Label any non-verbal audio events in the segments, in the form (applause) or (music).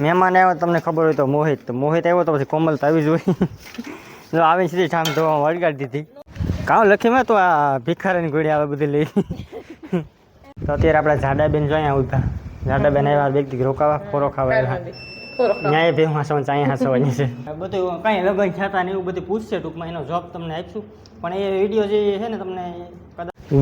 મહેમાન આવ્યો, તમને ખબર હોય તો મોહિત. તો મોહિત આવ્યો તો પછી કોમલ તો આવી જ જો આવીને સીધી ઠામ ધોવા વળગાડી દીધી. કાં લખીમાં તો આ ભિખારીની ગોળી આવે બધી લઈ. તો અત્યારે આપણા જાડાબેન જો અહીંયા ઊભા. જાડાબેન આવ્યા વ્યક્તિ રોકાવા ખોરો ખાવા આવ્યા. ન્યાય ભે હાંસવાની ચાઈ હાસવાની છે. બધું કાંઈ લગન થતા ને એવું બધું પૂછશે ટૂંકમાં, એનો જોબ તમને આપીશું. પણ એ વીડિયો જે છે ને તમને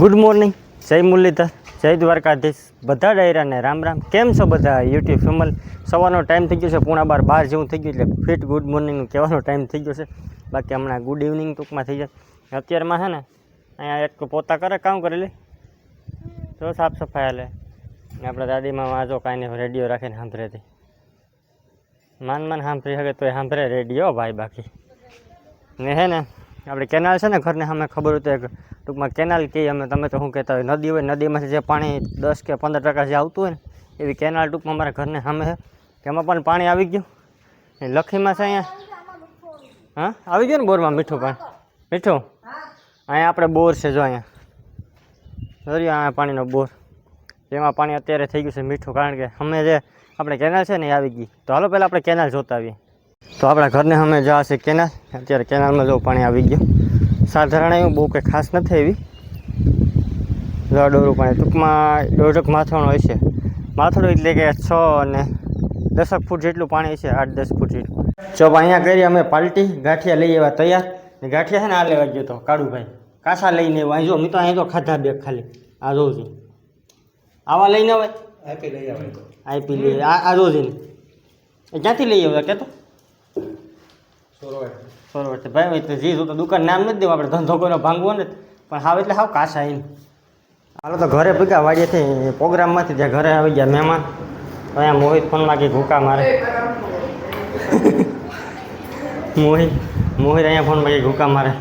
ગુડ મોર્નિંગ જય મુરલીધર, જય દ્વારકાધીશ. બધા ડાયરાને રામ રામ. કેમ છો બધા યુટ્યુબ ફેમલ? સવારનો ટાઈમ થઈ ગયો છે, પૂણા બાર બાર જેવું થઈ ગયું એટલે ફિટ ગુડ મોર્નિંગનું કહેવાનો ટાઈમ થઈ ગયો છે. બાકી હમણાં ગુડ ઇવનિંગ ટૂંકમાં થઈ જાય. અત્યારમાં છે ને, અહીંયા એક પોતા કરે, કામ કરી લે. તો સાફ સફાઈ હાલે. આપણા દાદીમાં વાંચો કાંઈ નહીં, રેડિયો રાખીને સાંભળે માન માન સાંભળી શકે તો એ સાંભળે રેડિયો, ભાઈ બાકી. ને હે ને આપણે કેનાલ છે ને ઘરને અમે ખબર હોય તો એક ટૂંકમાં કેનાલ કહીએ અમે, તમે તો શું કહેતા હોય, નદી હોય, નદીમાંથી જે પાણી દસ કે પંદર ટકા જે આવતું હોય ને, એવી કેનાલ ટૂંકમાં અમારા ઘરને સામે છે. એમાં પણ પાણી આવી ગયું. લખીમાં છે અહીંયા. હા? આવી ગયું ને બોરમાં મીઠું પાણી? મીઠું? અહીંયા આપણે બોર છે જો અહીંયા. જોયું અહીંયા પાણીનો બોર. એમાં પાણી અત્યારે થઈ ગયું છે મીઠું, કારણ કે અમે જે આપણે કેનાલ છે ને એ આવી ગઈ. તો હાલો પહેલાં આપણે કેનાલ જોતા આવીએ. તો આપણા ઘરને અમે જવા છે કેનાલ. અત્યારે કેનાલમાં જો પાણી આવી ગયું. સાધારણ એવું બહુ કંઈ ખાસ નથી એવી. જો ડોરું પાણી ટૂંકમાં દોઢક માથણ હોય છે. માથડું એટલે કે છ અને દસક ફૂટ જેટલું પાણી છે આઠ દસ ફૂટ જેટલું. જો અહીંયા કરી અમે પાલટી ગાંઠિયા લઈ એવા તૈયાર. ને ગાંઠિયા છે ને આ લેવા ગયો તો કાળુભાઈ. કાસા લઈને એવા અહીં જો મિત્રો અહીં તો ખાધા બે ખાલી. આ જોઉં આવા લઈને આવે. આપી લઈ આવે. તો આઈપી લઈ આ આ જોઉં ક્યાંથી લઈ આવ્યા કે તો છે. ભાઈ તો જી તો દુકાન નામ નથી દેવું, આપણે ધંધો કોઈનો ભાંગવો ને પણ હાવ એટલે હાવ કાશ આવી હાલો તો ઘરે ભેગા વાડીએથી પ્રોગ્રામમાંથી જ્યાં ઘરે આવી ગયા મહેમાન. તો અહીંયા મોહિત ફોનમાં માગી ભૂકા મારે. મોહિત મોહિત અહીંયા ફોનમાં માગી ભૂકા મારે.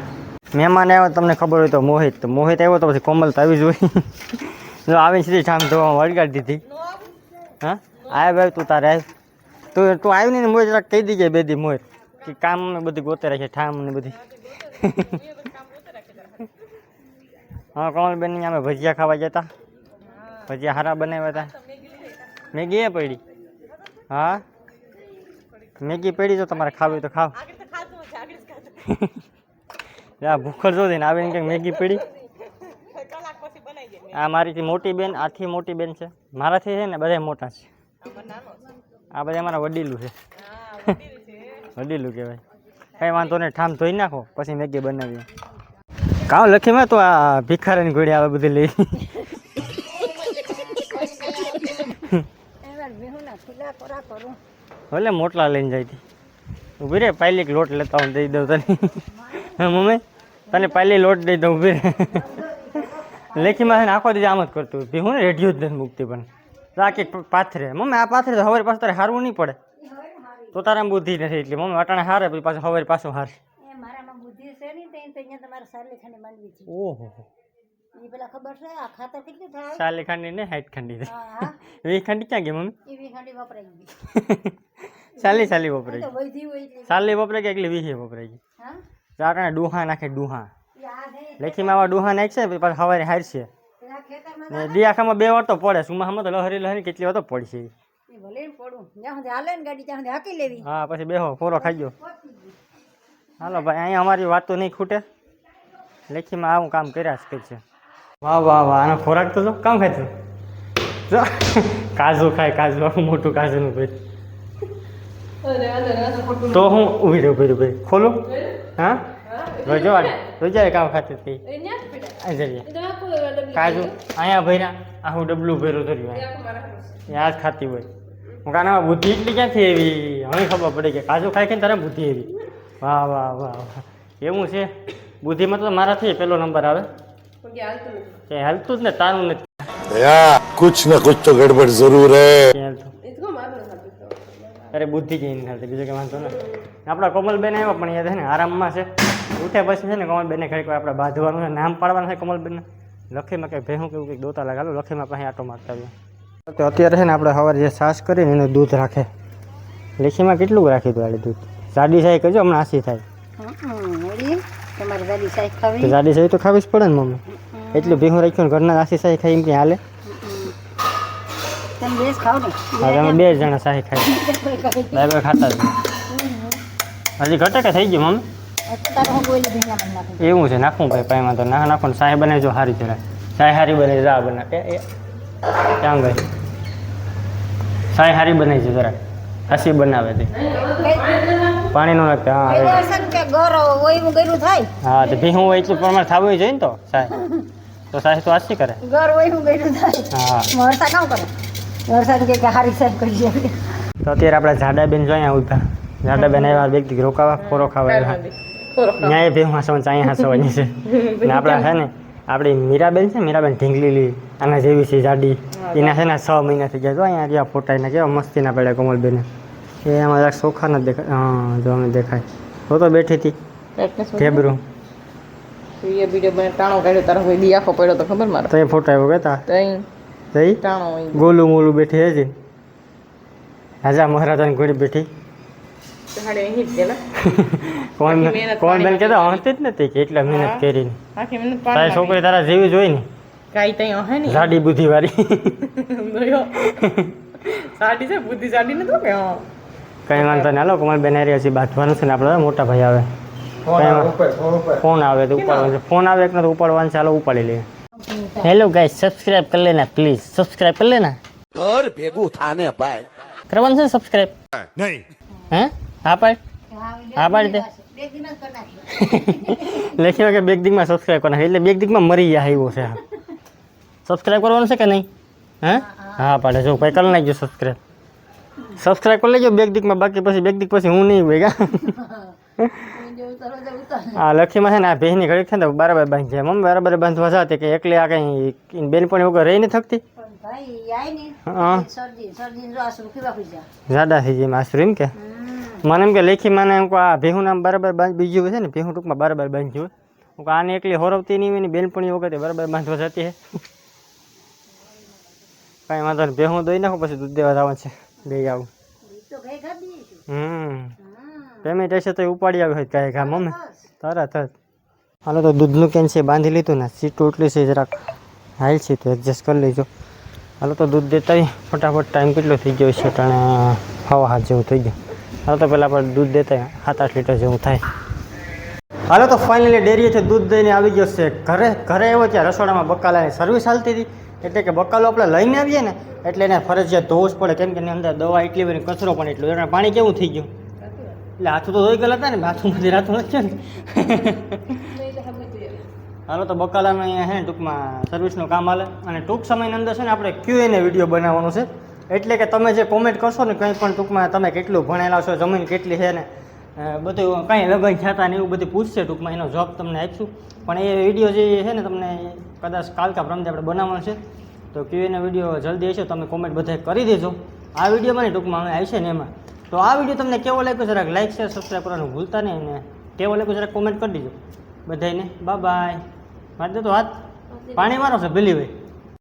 મહેમાન આવ્યો, તમને ખબર હોય તો મોહિત. મોહિત આવ્યો તો પછી કોમલ તો આવી જ હોય. જો આવીને સીધી ઠામ ધોવા વળગાડી દીધી. હા? આય ભાઈ, તું તારે આવ તું તું આવી નહીં મોહિત કહી દીજે બે દી મોહિત. કે કામ ને બધી ગોતે રાખે, ઠામ ને બધી. હા, કમલબેન અમે ભજીયા ખાવા જતા ભજીયા હારા બનાવ્યા હતા મેગી એ પડી. હા? મેગી પડી તો તમારે ખાવી તો ખાવ. (laughs) ભૂખર જો ને આવીને કંઈક મેગી પડી. આ મારીથી મોટી બેન આથી મોટી બેન છે. મારાથી છે ને, બધા મોટા છે. આ બધા મારા વડીલું છે. વડીલું કહેવાય. કંઈ વાંધો નહીં, ઠામ ધોઈ નાખો, પછી મેગી બનાવીએ. કાં લખીમાં તો આ ભિખારીની ગોળી આવે બધી લઈ. ભલે મોટલા લઈને જાય ઊભી રે, પાયલી લોટ લેતા હું દઈ દઉં તને. મમ્મી, તને પાયલી લોટ દઈ દઉં ઊભી રે. લેખીમાં આખો દીધી આમ જ કરતું. હું રેડિયો જ નથી મૂકતી પણ. રાખી પાથરે. મમ્મી, આ પાથરે તો હવે પાછું તારે હારવું નહીં પડે. તો તારા બુદ્ધિ નથી એટલે. મમ્મી અટાણે હારે પછી પાછું હવે પાછું હારે. એ મારામાં બુદ્ધિ છે નહીં તે અહીંયા તમારે સારી ખાંડી માંડવી છે. ઓહો. એ પેલા ખબર છે આ ખાતર કેટલી થાય? સાલી ખાંડી ને હાઈટ ખાંડી હા વીસ ખાંડી ક્યાં ગઈ મમ્મી? એવી ખાંડી વપરાઈ ગઈ. સાલી સાલી વપરાઈ ગઈ. વૈધી હોય એટલે. સાલી વપરાઈ ગઈ એટલે વીસે વપરાઈ ગઈ. હા? ચાટણે ડુહા નાખે ડુહા. એ લેખીમાં આવા ડુહા નાખશે પછી પાછા હવારે હારશે. પેલા દી આખામાં બે વાર તો પડે સુમાહામાં તો લહરી લહરી કેટલી વાર તો પડશે. એ ભલે પડું જ્યાં સુધી હાલે ને ગાડી ત્યાં સુધી હાકી લેવી. હા પછી બેહો ફોરો ખાઈ ગયો. હાલો ભાઈ અહીંયા અમારી વાત તો નહીં ખૂટે. લેખીમાં આવું કામ કર્યા જ કરશે. વાહ વાહ વાહ આનો ખોરાક તો જો કામ ખાય જો કાજુ ખાય કાજુ આવું મોટું કાજુનું ભાઈ. તો હું ઊભી રહ્યો ભાઈ ભાઈ. ખોલું. હા? રોજો રોજા કામ ખાતી હતી. જઈએ. કાજુ અહીંયા ભર્યા આ હું ડબલું ભર્યું ધર્યું યાદ ખાતી હોય. હું કાનામાં બુદ્ધિ એટલી ક્યાંથી એવી હવે ખબર પડી કે કાજુ ખાઈ ખાઈને તારે બુદ્ધિ એવી વાહ વાહ વાહ વાહ. એવું છે? બુદ્ધિમાં તો મારાથી પેલો નંબર આવે. કે હાલતું જ ને તારું નથી કુછ ને કુછ તો ગડબડ જરૂર હે. અરે બુદ્ધિ કઈ નહીં હાલતી બીજો કે વાંધો ને. આપણા કોમલબેન આવ્યા પણ યાદ છે ને આરામમાં છે. ઉઠ્યા પછી છે ને કોમલબેનને ઘડીક આપણે બાંધવાનું નામ પાડવાનું છે કોમલબેનને. લખીમાં કંઈક ભેહું કેવું કંઈક દોતા લગાવ્યું લખીમાં પાસે આટો મારતા આવ્યો. તો અત્યારે છે ને આપણે સવારે જે છાશ કરીને એનું દૂધ રાખે. લેખીમાં કેટલું રાખી દઉં આડે દૂધ? જાડી સાઈ કરજો હમણાં આસી થાય. જાડી સાઈ તો ખાવી જ પડે ને મમ્મી. એટલું ભેહું રાખ્યું ઘરના આસી સાઈ ખાઈ એમ કે હાલે? તમે બે જણા સાહી ખાઈ કોઈ બે બે ખાતા હજી ઘટે કે થઈ ગયું મમ્મી? એવું છે નાખવું ભાઈ પાઈમાં તો નાખ નાખો ને. બને જો સારી જરા શાહી હારી બને જા બને ક્યાં ગઈ? શાહી હારી બનાવી છે જરા હસી બનાવે તે નાખતા હા એવો. હશે ને કે ગોર હોય એવું ગયરું થાય. હા તો ભીહું હોય એટલું પ્રમાણે થવું જોઈએ ને તો સાય તો સાહેબ તો આછી કરે. ગોર હોય એવું ગયરું થાય. હા વરસા કામ કરે. વરસાદ કે હારી સાહેબ કરી જાય તો અત્યારે આપણે ઝાડા બેન જો અહીંયા ઊભા. ઝાડા બેન આવ્યા વ્યક્તિ રોકાવા ખોરો ખાવા આવ્યા ન્યાય ભીહું હાસવાનું ચાય હાસવાની છે. ને આપણા છે ને આપણી મીરાબેન છે મીરાબેન ઢીંગલીલી આના જેવી છે જાડી. એના છે ને છ મહિના થઈ ગયા. જો અહીંયા ગયા ફોટા એના કેવા મસ્તીના પડ્યા કોમલબેન. એ આમાં જરાક સોખા નથી દેખાય. હા જો અમે દેખાય. તો તો બેઠી હતી. ઢેબરું એ વીડિયો બને ટાણો કાઢ્યો. તારો કોઈ દી આખો પડ્યો તો ખબર મારે. ફોટા એવું કહેતા તઈ. ટાણો ગોલું મોલું બેઠી હજી. રાજા મહારાજાની ઘોડી બેઠી. (laughs) કોણ કોણ બેન કહેતા હણતી જ નથી કે એટલા મહેનત કરીને. તારી છોકરી તારા જેવી જોઈ ને. કાઈ તઈ હે (laughs) ને સાડી બુદ્ધિ વાળી દયો. સાડી છે બુદ્ધિ સાડી નથી કે હા કઈ વાંધો નહીં. હાલો કમલ બેન રહ્યા છે બાંધવાનું છે ને આપણે મોટા ભાઈ આવે. ફોન આવે ઉપર ફોન ઉપર ફોન આવે તો ઉપાડવાનું ફોન આવે એક ને તો ઉપાડવાનું ચાલો ઉપાડી લઈએ. હેલો ગાઈસ સબસ્ક્રાઇબ કરી લેના પ્લીઝ. સબસ્ક્રાઇબ કરી લેના. ઘર ભેગું થાને ભાઈ. કરવાનું છે સબસ્ક્રાઇબ? નહીં. હે? હા પાડ. હા પાડી દે. (laughs) લખ્યું કે બેગ દીકમાં સબસ્ક્રાઇબ કરવાના એટલે બેગ દીકમાં મરી જાય આવ્યો છે. સબસ્ક્રાઇબ કરવાનું છે કે નહીં હે હા પાડે જો ભાઈ કરી નાખજો સબસ્ક્રાઇબ સબસ્ક્રાઇબ કરી લેજો બેગ દીકમાં બાકી પછી બેગ દીક પછી હું નહીં ભેગા જેવું તરત જ ઉતાર આ લખીમાં છે ને આ ભેહની ઘડીક છે ને તો બરાબર બાંધી જાય મમ્મી બરાબર બાંધવા જાતે કે એકલી આ કંઈ બેનપણી વગર રહી નથી થકતી પણ ભાઈ આય ને હા શરદી શરદી જો આ સુખી બાપી જા જાડા થઈ જાય માસરું એમ કે મને એમ કે લેખી મને એમ કહું આ ભેહું નામ બરાબર બાંધ બીજું હોય છે ને ભેહું ટૂંકમાં બરાબર બાંધ્યું હોય હું કહું આને એકલી હોરવતી નહીં હોય ને બેનપણી વખતે બરાબર બાંધવા જતી હે કાંઈ વાંધો નહીં. ભેહું દઈ નાખું, પછી દૂધ દેવા જવાનું છે. લઈ આવું. હમ. પેમેન્ટ હશે તો ઉપાડી આવ્યું હોય કાંઈ કામ અમે તરત જ. હાલો તો દૂધનું કેન છે, બાંધી લીધું ને. સીટ ઉટલી છે જરાક. હાલ છે તો એડજસ્ટ કરી લેજો. હાલો તો દૂધ દેતા ફટાફટ ટાઈમ કેટલો થઈ ગયો છે? ટાણે હવા હાથ જેવું થઈ ગયું. હાલો તો પહેલાં આપણે દૂધ દેતા સાત આઠ લીટર જેવું થાય. હાલો તો ફાઇનલી ડેરીએથી દૂધ દઈને આવી ગયો છે. ઘરે ઘરે આવ્યો ત્યાં રસોડામાં બકાલાની સર્વિસ હાલતી હતી. એટલે કે બકાલો આપણે લઈને આવીએ ને, એટલે એને ફરજિયાત ધોવું જ પડે. કેમ કે એની અંદર દવા એટલી બધી કચરો પણ એટલું. એટલે પાણી કેવું થઈ ગયું? એટલે હાથું તો ધોઈ ગયેલા હતા ને હાથુંમાંથી રાતું નથી ને હાલો તો બકાલાનું અહીંયા છે ને ટૂંકમાં સર્વિસનું કામ હાલે. અને ટૂંક સમયની અંદર છે ને આપણે ક્યુ એને વીડિયો બનાવવાનો છે. એટલે કે તમે જે કોમેન્ટ કરશો ને કંઈ પણ ટૂંકમાં તમે કેટલું ભણેલા છો, જમીન કેટલી છે ને બધું કાંઈ લગ્ન થતા ને એવું બધું પૂછશે ટૂંકમાં એનો જોબ તમને આપીશું. પણ એ વીડિયો જે છે ને તમને કદાચ કાલકા પ્રમદે આપણે બનાવવાનો છે તો ક્યુએનો વીડિયો જલ્દી હશે તમે કોમેન્ટ બધા કરી દેજો. આ વિડીયોમાં નહીં ટૂંકમાં અમે આવશે ને એમાં. તો આ વીડિયો તમને કેવો લાગ્યો જરાક લાઈક શેર સબસ્ક્રાઈબ કરવાનું ભૂલતા નહીં અને કેવો લાગ્યો જરાક કોમેન્ટ કરી દેજો. બધાને બા બાય મારી તો હાથ. પાણી મારો છે ભીલી ભાઈ